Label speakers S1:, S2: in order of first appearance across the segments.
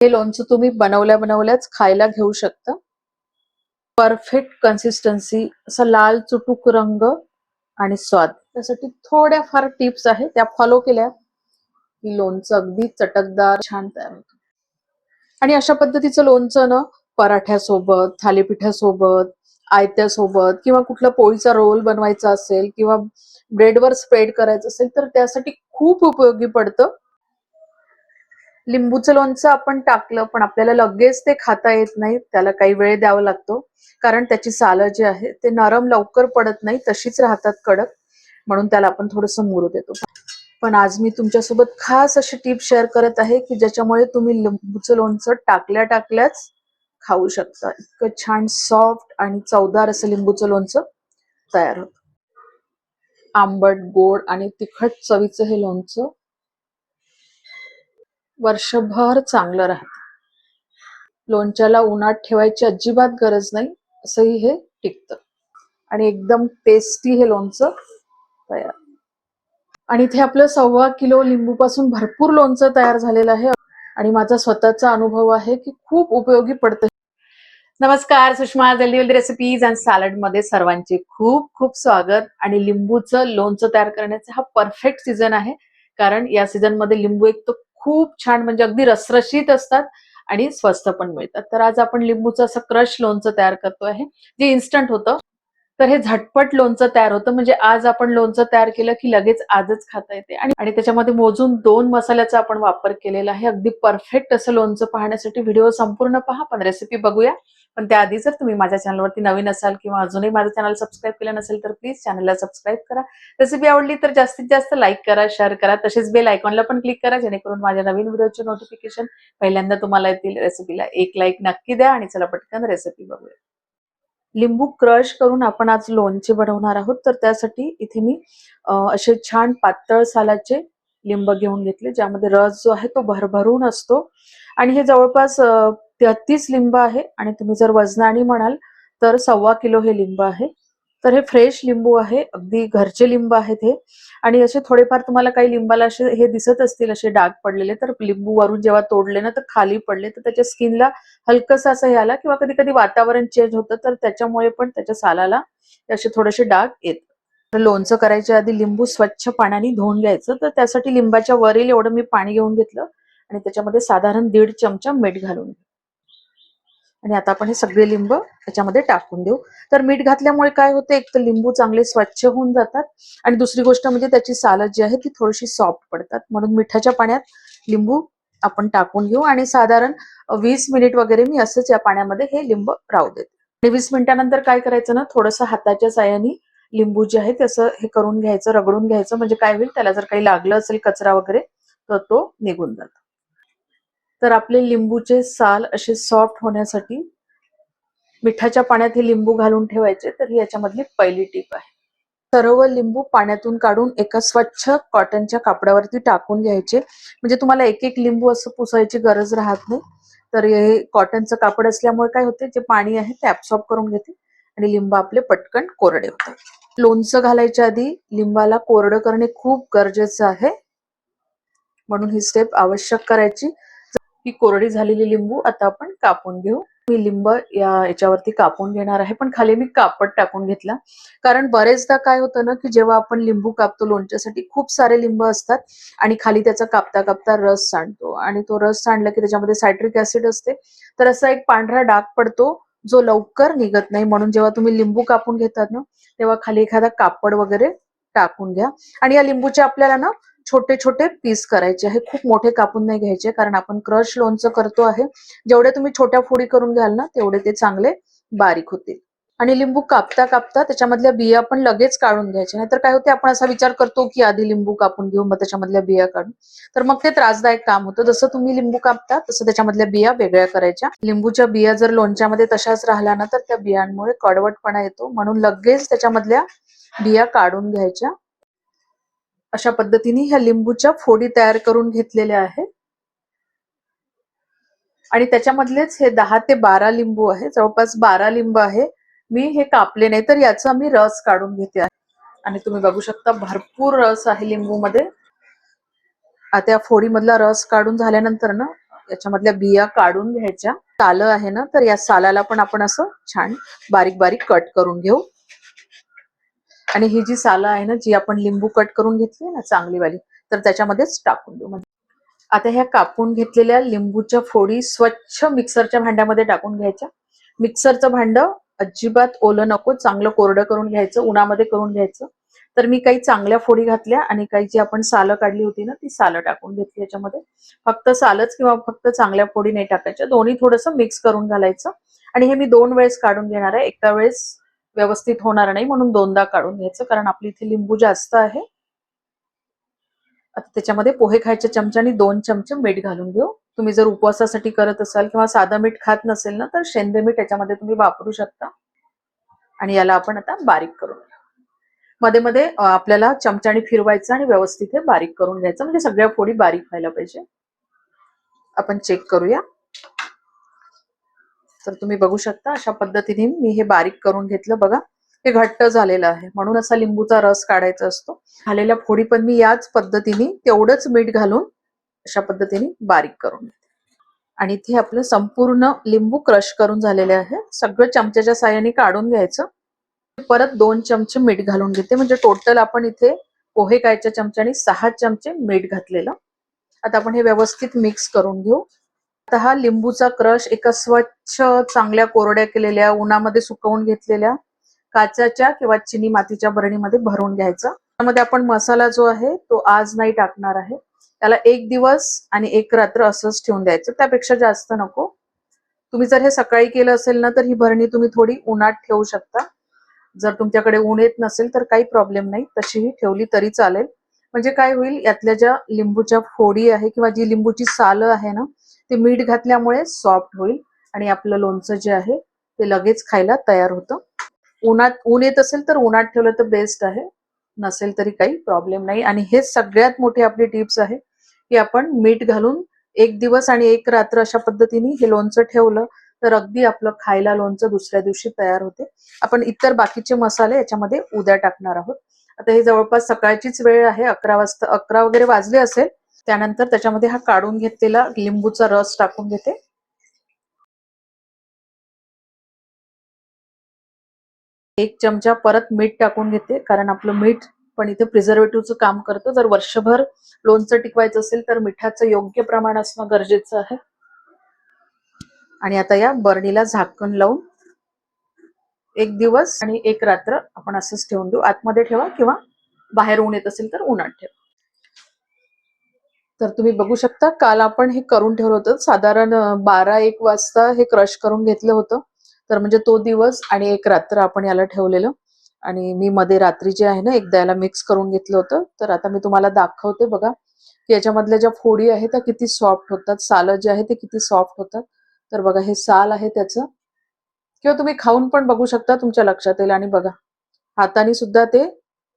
S1: हे लोणचं तुम्ही बनवल्या बनवल्याच खायला घेऊ शकता. परफेक्ट कन्सिस्टन्सी असा लाल चुटूक रंग आणि स्वाद. त्यासाठी थोड्या फार टिप्स आहेत त्या फॉलो केल्या. की लोणचं अगदी चटकदार छान तयार होतं. आणि अशा पद्धतीचं लोणचं ना पराठ्यासोबत थालीपीठासोबत आयत्यासोबत किंवा कुठला पोळीचा रोल बनवायचा असेल किंवा ब्रेडवर स्प्रेड करायचं असेल तर त्यासाठी खूप उपयोगी पडतं. लिंबूचं लोणचं आपण टाकलं पण आपल्याला लगेच ते खाता येत नाही त्याला काही वेळ द्यावा लागतो. कारण त्याची सालं जी आहे ते नरम लवकर पडत नाही तशीच राहतात कडक. म्हणून त्याला आपण थोडंसं मुरू देतो. पण आज मी तुमच्यासोबत खास अशी टीप शेअर करत आहे की ज्याच्यामुळे तुम्ही लिंबूचं लोणचं टाकल्या टाकल्याच खाऊ शकता. इतकं छान सॉफ्ट आणि चवदार असं लिंबूचं लोणचं तयार होतं. आंबट गोड आणि तिखट चवीचं हे लोणचं वर्षभर चांगलं राहतं. लोणच्याला उन्हात ठेवायची अजिबात गरज नाही असंही हे टिकतं. आणि एकदम टेस्टी हे लोणचं तयार. आणि इथे आपलं सव्वा किलो लिंबू पासून भरपूर लोणचं तयार झालेलं आहे. आणि माझा स्वतःचा अनुभव आहे की खूप उपयोगी पडतं. नमस्कार सुषमा जल्दीवल्दी रेसिपीज अँड सॅलडमध्ये सर्वांचे खूप खूप स्वागत. आणि लिंबूचं लोणचं तयार करण्याचा हा परफेक्ट सीझन आहे. कारण या सीझनमध्ये लिंबू एक तर खूप छान म्हणजे अगदी रसरशीत असतात आणि स्वस्त पण मिळतात. तर आज आपण लिंबूचं असं क्रश लोणचं तयार करतो आहे जे इन्स्टंट होतं. तर हे झटपट लोणचं तयार होतं म्हणजे आज आपण लोणचं तयार केलं की लगेच आजच खाता येते. आणि त्याच्यामध्ये मोजून दोन मसाल्याचा आपण वापर केलेला आहे. अगदी परफेक्ट असं लोणचं पाहण्यासाठी. व्हिडिओ संपूर्ण पहा पण रेसिपी बघूया. पण त्याआधी जर तुम्ही माझ्या चॅनलवरती नवीन असाल किंवा अजूनही माझं चॅनल सबस्क्राईब केलं नसेल तर प्लीज चॅनलला सबस्क्राईब करा. रेसिपी आवडली तर जास्तीत जास्त लाईक करा शेअर करा. तसेच बेल आयकॉनला पण क्लिक करा जेणेकरून माझ्या नवीन व्हिडिओचे नोटिफिकेशन पहिल्यांदा तुम्हाला येतील. रेसिपीला एक लाईक नक्की द्या आणि चला पटकन रेसिपी बघूया. लिंबू क्रश करून आपण आज लोणचे बनवणार आहोत. तर त्यासाठी इथे मी असे छान पातळ सालाचे लिंब घेऊन घेतले ज्यामध्ये रस जो आहे तो भरभरून असतो. आणि हे जवळपास तेहतीस लिंब आहे आणि तुम्ही जर वजनाने म्हणाल तर सव्वा किलो हे लिंब आहे. तर हे फ्रेश लिंबू आहे अगदी घरचे लिंब आहेत हे. आणि असे थोडेफार तुम्हाला काही लिंबाला असे हे दिसत असतील असे डाग पडलेले तर लिंबू वरून जेव्हा तोडले ना तर खाली पडले तर त्याच्या स्किनला हलकस असं हे आला किंवा कधी कधी वातावरण चेंज होतं तर त्याच्यामुळे पण त्याच्या सालाला असे थोडेसे डाग येत. लोणचं करायच्या आधी लिंबू स्वच्छ पाण्याने धुवून घ्यायचं तर त्यासाठी लिंबाच्या वरील एवढं मी पाणी घेऊन घेतलं आणि त्याच्यामध्ये साधारण दीड चमचा मीठ घालून आणि आता आपण हे सगळे लिंब त्याच्यामध्ये टाकून देऊ. तर मीठ घातल्यामुळे काय होते एक तर लिंबू चांगले स्वच्छ होऊन जातात आणि दुसरी गोष्ट म्हणजे त्याची सालं जी आहे ती थोडीशी सॉफ्ट पडतात. म्हणून मिठाच्या पाण्यात लिंबू आपण टाकून घेऊ आणि साधारण वीस मिनिट वगैरे मी असंच या पाण्यामध्ये हे लिंब राहू देते. आणि वीस मिनिटानंतर काय करायचं ना थोडंसं हाताच्या साह्याने लिंबू जे आहे त्याचं हे करून घ्यायचं रगडून घ्यायचं. म्हणजे काय होईल त्याला जर काही लागलं असेल कचरा वगैरे तर तो निघून जातो. तर आपले लिंबूचे साल असे सॉफ्ट होण्यासाठी मिठाच्या पाण्यात हे लिंबू घालून ठेवायचे. तर ही याच्यामधली पहिली टीप आहे. सर्व लिंबू पाण्यातून काढून एका स्वच्छ कॉटनच्या कापडावरती टाकून घ्यायचे. म्हणजे तुम्हाला एक एक लिंबू असं पुसायची गरज राहत नाही. तर हे कॉटनचं कापड असल्यामुळे काय होते? जे पाणी आहे ते ऍब्सॉर्ब करून घेते आणि लिंब आपले पटकन कोरडे होतात. लोणचं घालायच्या आधी लिंबाला कोरडं करणे खूप गरजेचं आहे. म्हणून ही स्टेप आवश्यक करायची. ही कोरडी झालेली लिंबू आता आपण कापून घेऊ. मी लिंब या याच्यावरती कापून घेणार आहे पण खाली मी कापड टाकून घेतला. कारण बरेचदा काय होतं ना की जेव्हा आपण लिंबू कापतो लोणच्यासाठी खूप सारे लिंब असतात आणि खाली त्याचा कापता कापता रस सांडतो. आणि तो रस सांडला की त्याच्यामध्ये सायट्रिक ऍसिड असते. तर असा एक पांढरा डाग पडतो जो लवकर निघत नाही. म्हणून जेव्हा तुम्ही लिंबू कापून घेतात ना तेव्हा खाली एखादा कापड वगैरे टाकून घ्या. आणि या लिंबूच्या आपल्याला ना छोटे छोटे पीस करायचे आहे. खूप मोठे कापून नाही घ्यायचे कारण आपण क्रश लोणचं करतो आहे. जेवढे तुम्ही छोट्या फोडी करून घ्याल ना तेवढे ते चांगले बारीक होतील. आणि लिंबू कापता कापता त्याच्यामधल्या बिया पण लगेच काढून घ्यायचे. नाहीतर काय होते आपण असा विचार करतो की आधी लिंबू कापून घेऊ मग त्याच्यामधल्या बिया काढून तर मग ते त्रासदायक काम होतं. जसं तुम्ही लिंबू कापता तसं त्याच्यामधल्या बिया वेगळ्या करायच्या. लिंबूच्या बिया जर लोणच्यामध्ये तशाच राहिल्या ना तर त्या बियांमुळे कडवटपणा येतो. म्हणून लगेच त्याच्यामधल्या बिया काढून घ्यायच्या. अशा पद्धतीने ह्या लिंबूच्या फोडी तयार करून घेतलेल्या आहेत. आणि त्याच्यामधलेच हे दहा ते बारा लिंबू आहे. जवळपास बारा लिंब आहे. मी हे कापले नाही तर याचा मी रस काढून घेते आहे. आणि तुम्ही बघू शकता भरपूर रस आहे लिंबू मध्ये आता या फोडीमधला रस काढून झाल्यानंतर ना याच्यामधल्या बिया काढून घ्यायच्या. सालं आहे ना तर या सालाला पण आपण असं छान बारीक बारीक कट करून घेऊ. आणि ही जी सालं आहे ना जी आपण लिंबू कट करून घेतली ना चांगलीवाली तर त्याच्यामध्येच टाकून देऊ. म्हणजे आता ह्या कापून घेतलेल्या लिंबूच्या फोडी स्वच्छ मिक्सरच्या भांड्यामध्ये टाकून घ्यायच्या. मिक्सरचं भांड अजिबात ओलं नको चांगलं कोरडं करून घ्यायचं उन्हामध्ये करून घ्यायचं. तर मी काही चांगल्या फोडी घातल्या आणि काही जी आपण सालं काढली होती ना ती सालं टाकून घेतली याच्यामध्ये. फक्त सालच किंवा फक्त चांगल्या फोडी नाही टाकायच्या दोन्ही थोडंसं मिक्स करून घालायचं. आणि हे मी दोन वेळेस काढून घेणार आहे. एका वेळेस व्यवस्थित होणार नाही म्हणून दोनदा काढून घ्यायचं कारण आपली इथे लिंबू जास्त आहे. आता त्याच्यामध्ये पोहे खायच्या चमच्याने दोन चमचे मीठ घालून घेऊ. तुम्ही जर उपवासासाठी करत असाल किंवा साधं मीठ खात नसेल ना तर शेंदे मीठ याच्यामध्ये तुम्ही वापरू शकता. आणि याला आपण आता बारीक करून घेऊ. मध्ये मध्ये आपल्याला चमच्याने फिरवायचं आणि व्यवस्थित हे बारीक करून घ्यायचं. म्हणजे सगळ्या फोडी बारीक व्हायला पाहिजे. आपण चेक करूया. तर तुम्ही बघू शकता अशा पद्धतीने मी हे बारीक करून घेतलं बघा. हे घट्ट झालेलं आहे. म्हणून असा लिंबूचा रस काढायचा असतो. खालेल्या फोडी पण मी याच पद्धतीने तेवढंच मीठ घालून अशा पद्धतीने बारीक करून घेते. आणि इथे आपलं संपूर्ण लिंबू क्रश करून झालेले आहे. सगळं चमच्याच्या साह्याने काढून घ्यायचं. परत दोन चमचे मीठ घालून घेते. म्हणजे टोटल आपण इथे पोहे कायच्या चमच्याने सहा चमचे मीठ घातलेलं. आता आपण हे व्यवस्थित मिक्स करून घेऊ. हा लिंबूचा क्रश एका स्वच्छ चांगल्या कोरड्या केलेल्या उन्हामध्ये सुकवून घेतलेल्या काचाच्या किंवा चिनी मातीच्या बरणीमध्ये भरून घ्यायचा. त्यामध्ये आपण मसाला जो आहे तो आज नाही टाकणार आहे. त्याला एक दिवस आणि एक रात्र असंच ठेवून द्यायचं. त्यापेक्षा जास्त नको. तुम्ही जर हे सकाळी केलं असेल ना तर ही भरणी तुम्ही थोडी उन्हात ठेवू शकता. जर तुमच्याकडे ऊन येत नसेल तर काही प्रॉब्लेम नाही. तशीही ठेवली तरी चालेल. म्हणजे काय होईल यातल्या ज्या लिंबूच्या फोडी आहे किंवा जी लिंबूची सालं आहे ना ते मीठ घातल्यामुळे सॉफ्ट होईल आणि आपलं लोणचं जे आहे ते लगेच खायला तयार होतं. उन्हात ऊन येत असेल तर उन्हात ठेवलं तर बेस्ट आहे. नसेल तरी काही प्रॉब्लेम नाही. आणि हे सगळ्यात मोठी आपली टिप्स आहे की आपण मीठ घालून एक दिवस आणि एक रात्र अशा पद्धतीने हे लोणचं ठेवलं तर अगदी आपलं खायला लोणचं दुसऱ्या दिवशी तयार होते. आपण इतर बाकीचे मसाले याच्यामध्ये उद्या टाकणार आहोत. आता हे जवळपास सकाळचीच वेळ आहे. अकरा वाजता अकरा वगैरे वाजले असेल त्यानंतर त्याच्यामध्ये हा काढून घेतलेला लिंबूचा रस टाकून घेते. एक चमचा परत मीठ टाकून घेते कारण आपलं मीठ पण इथे प्रिझर्वेटिव्हचं काम करतं. जर वर्षभर लोणचं टिकवायचं असेल तर मिठाचं योग्य प्रमाण असणं गरजेचं आहे. आणि आता या बरणीला झाकण लावून एक दिवस आणि एक रात्र आपण असंच ठेवून देऊ. आतमध्ये ठेवा किंवा बाहेर ऊन येत असेल तर उन्हात ठेवा. तर तुम्ही बघू शकता काल आपण हे करून ठेवलं होतं. साधारण बारा एक वाजता हे क्रश करून घेतलं होतं. तर म्हणजे तो दिवस आणि एक रात्र आपण याला ठेवलेलं. आणि मी मध्ये रात्री जे आहे ना एकदा याला मिक्स करून घेतलं होतं. तर आता मी तुम्हाला दाखवते बघा की याच्यामधल्या ज्या फोडी आहेत त्या किती सॉफ्ट होतात. सालं जे आहे ते किती सॉफ्ट होतात. तर बघा हे साल आहे त्याचं. किंवा तुम्ही खाऊन पण बघू शकता तुमच्या लक्षात येईल आणि बघा. हाताने सुद्धा ते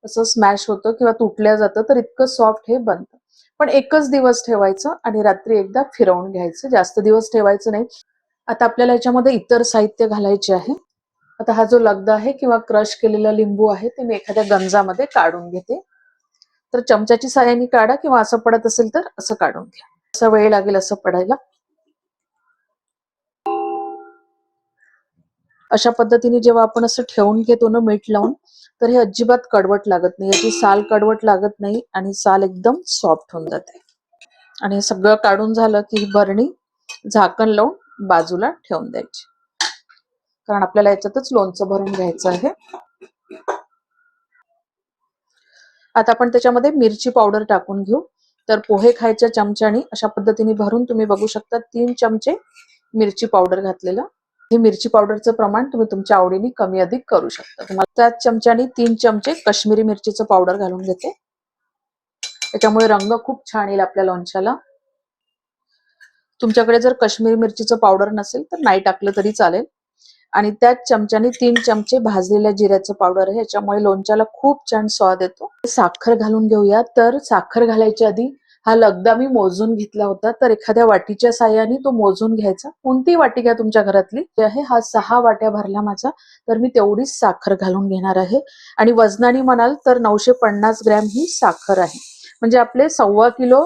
S1: असं स्मॅश होतं किंवा तुटल्या जातं तर इतकं सॉफ्ट हे बनतं. पण एकच दिवस ठेवायचं आणि रात्री एकदा फिरवून घ्यायचं. जास्त दिवस ठेवायचं नाही. आता आपल्याला याच्यामध्ये इतर साहित्य घालायचे आहे. आता हा जो लगदा आहे किंवा क्रश केलेला लिंबू आहे ते मी एखाद्या गंजामध्ये काढून घेते. तर चमच्याची साह्याने काढा किंवा असं पडत असेल तर असं काढून घ्या. असा वेळ लागेल असं पडायला. अशा पद्धतीने जेव्हा आपण असं ठेवून घेतो ना मीठ लावून तर हे अजिबात कडवट लागत नाही. याची साल कडवट लागत नाही आणि साल एकदम सॉफ्ट होऊन जाते. आणि हे सगळं काढून झालं की ही भरणी झाकण लावून बाजूला ठेवून द्यायची. कारण आपल्याला याच्यातच लोणचं भरून घ्यायचं आहे. आता आपण त्याच्यामध्ये मिरची पावडर टाकून घेऊ. तर पोहे खायच्या चमच्याने अशा पद्धतीने भरून तुम्ही बघू शकता तीन चमचे मिरची पावडर घातलेलं हे मिरची पावडरचं प्रमाण तुम्ही तुमच्या आवडीने कमी अधिक करू शकता. तुम्हाला त्या चमच्याने तीन चमचे कश्मीरी मिरचीचं पावडर घालून घेते. त्याच्यामुळे रंग खूप छान येईल आपल्या लोणच्याला. तुमच्याकडे जर कश्मीरी मिरचीचं पावडर नसेल तर नाही टाकलं तरी चालेल. आणि त्याच चमच्याने तीन चमचे भाजलेल्या जिऱ्याचं पावडर आहे. याच्यामुळे लोणच्याला खूप छान स्वाद येतो. साखर घालून घेऊया. तर साखर घालायच्या आधी हा लगदा मी मोजून घेतला होता. तर एखाद्या वाटीच्या साह्याने तो मोजून घ्यायचा. कोणती वाटी घ्या तुमच्या घरातली. जे आहे हा सहा वाट्या भरला माझा. तर मी तेवढीच साखर घालून घेणार आहे. आणि वजनाने म्हणाल तर नऊशे पन्नास ग्रॅम ही साखर आहे. म्हणजे आपले सव्वा किलो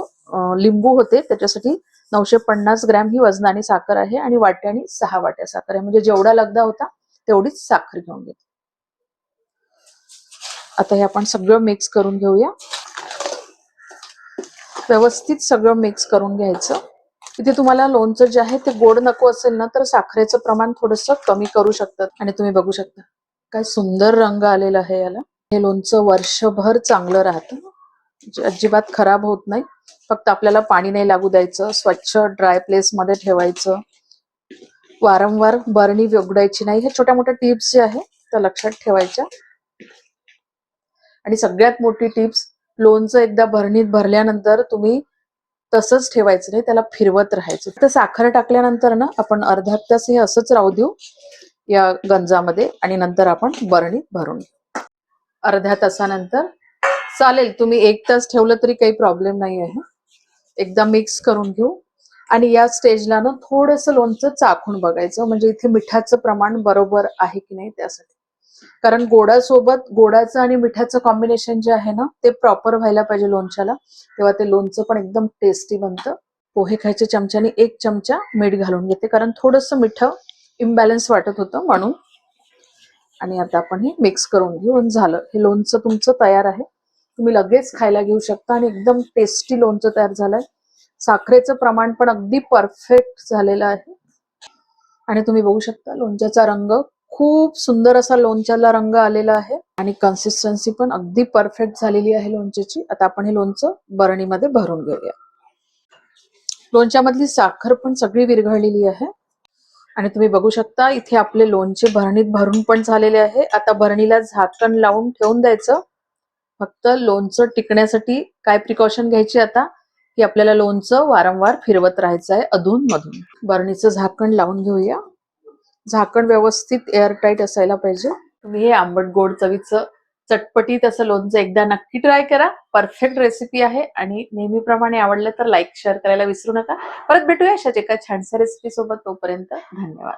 S1: लिंबू होते. त्याच्यासाठी नऊशे पन्नास ग्रॅम ही वजनाने साखर आहे. आणि वाट्याने सहा वाट्या साखर आहे. म्हणजे जेवढा लगदा होता तेवढीच साखर घेऊन घेते. आता हे आपण सगळं मिक्स करून घेऊया. व्यवस्थित सगळं मिक्स करून घ्यायचं. इथे तुम्हाला लोणचं जे आहे ते गोड नको असेल ना तर साखरेचं प्रमाण थोडस कमी करू शकतात आणि तुम्ही बघू शकता. काय सुंदर रंग आलेला आहे याला. हे लोणचं वर्षभर चांगलं राहतं. अजिबात खराब होत नाही. फक्त आपल्याला पाणी नाही लागू द्यायचं स्वच्छ ड्राय प्लेस मध्ये ठेवायचं. वारंवार बरणी उघडायची नाही. हे छोट्या मोठ्या टिप्स जे आहे त्या लक्षात ठेवायच्या. आणि सगळ्यात मोठी टिप्स लोणचं एकदा भरणीत भरल्यानंतर तुम्ही तसंच ठेवायचं नाही त्याला फिरवत राहायचं. तर साखर टाकल्यानंतर ना आपण अर्धा तास हे असंच राहू देऊ या गंजामध्ये आणि नंतर आपण बरणीत भरून अर्ध्या तासानंतर चालेल तुम्ही एक तास ठेवलं तरी काही प्रॉब्लेम नाही आहे. एकदा मिक्स करून घेऊ. आणि या स्टेजला ना थोडंसं लोणचं चाखून बघायचं म्हणजे इथे मिठाचं प्रमाण बरोबर आहे की नाही त्यासाठी. कारण गोडासोबत गोडाचं आणि मिठाचं कॉम्बिनेशन जे आहे ना ते प्रॉपर व्हायला पाहिजे लोणच्याला. तेव्हा ते लोणचं पण एकदम टेस्टी बनतं. पोहे खायच्या चमच्याने एक चमचा मीठ घालून घेते. कारण थोडंसं मीठ इम्बॅलन्स वाटत होतं म्हणून. आणि आता आपण हे मिक्स करून घेऊ आणि झालं. हे लोणचं तुमचं तयार आहे. तुम्ही लगेच खायला घेऊ शकता आणि एकदम टेस्टी लोणचं तयार झालंय. साखरेचं प्रमाण पण अगदी परफेक्ट झालेलं आहे. आणि तुम्ही बघू शकता लोणच्याचा रंग खूप सुंदर असा लोणच्याला रंग आलेला आहे आणि कन्सिस्टन्सी पण अगदी परफेक्ट झालेली आहे लोणच्याची. आता आपण हे लोणचं बरणीमध्ये भरून घेऊया. लोणच्यामधली साखर पण सगळी विरघळलेली आहे. आणि तुम्ही बघू शकता इथे आपले लोणचे भरणीत भरून पण झालेले आहे. आता भरणीला झाकण लावून ठेवून द्यायचं. फक्त लोणचं टिकण्यासाठी काय प्रिकॉशन घ्यायची आता? की आपल्याला लोणचं वारंवार फिरवत राहायचं आहे अधून मधून भरणीचं झाकण लावून घेऊया. झाकण व्यवस्थित एअरटाईट असायला पाहिजे. तुम्ही हे आंबट गोड चवीचं चटपटीत असं लोणचं एकदा नक्की ट्राय करा. परफेक्ट रेसिपी आहे आणि नेहमीप्रमाणे आवडलं तर लाईक शेअर करायला विसरू नका. परत भेटूया अशाच एका छानशा रेसिपी सोबत. तोपर्यंत धन्यवाद.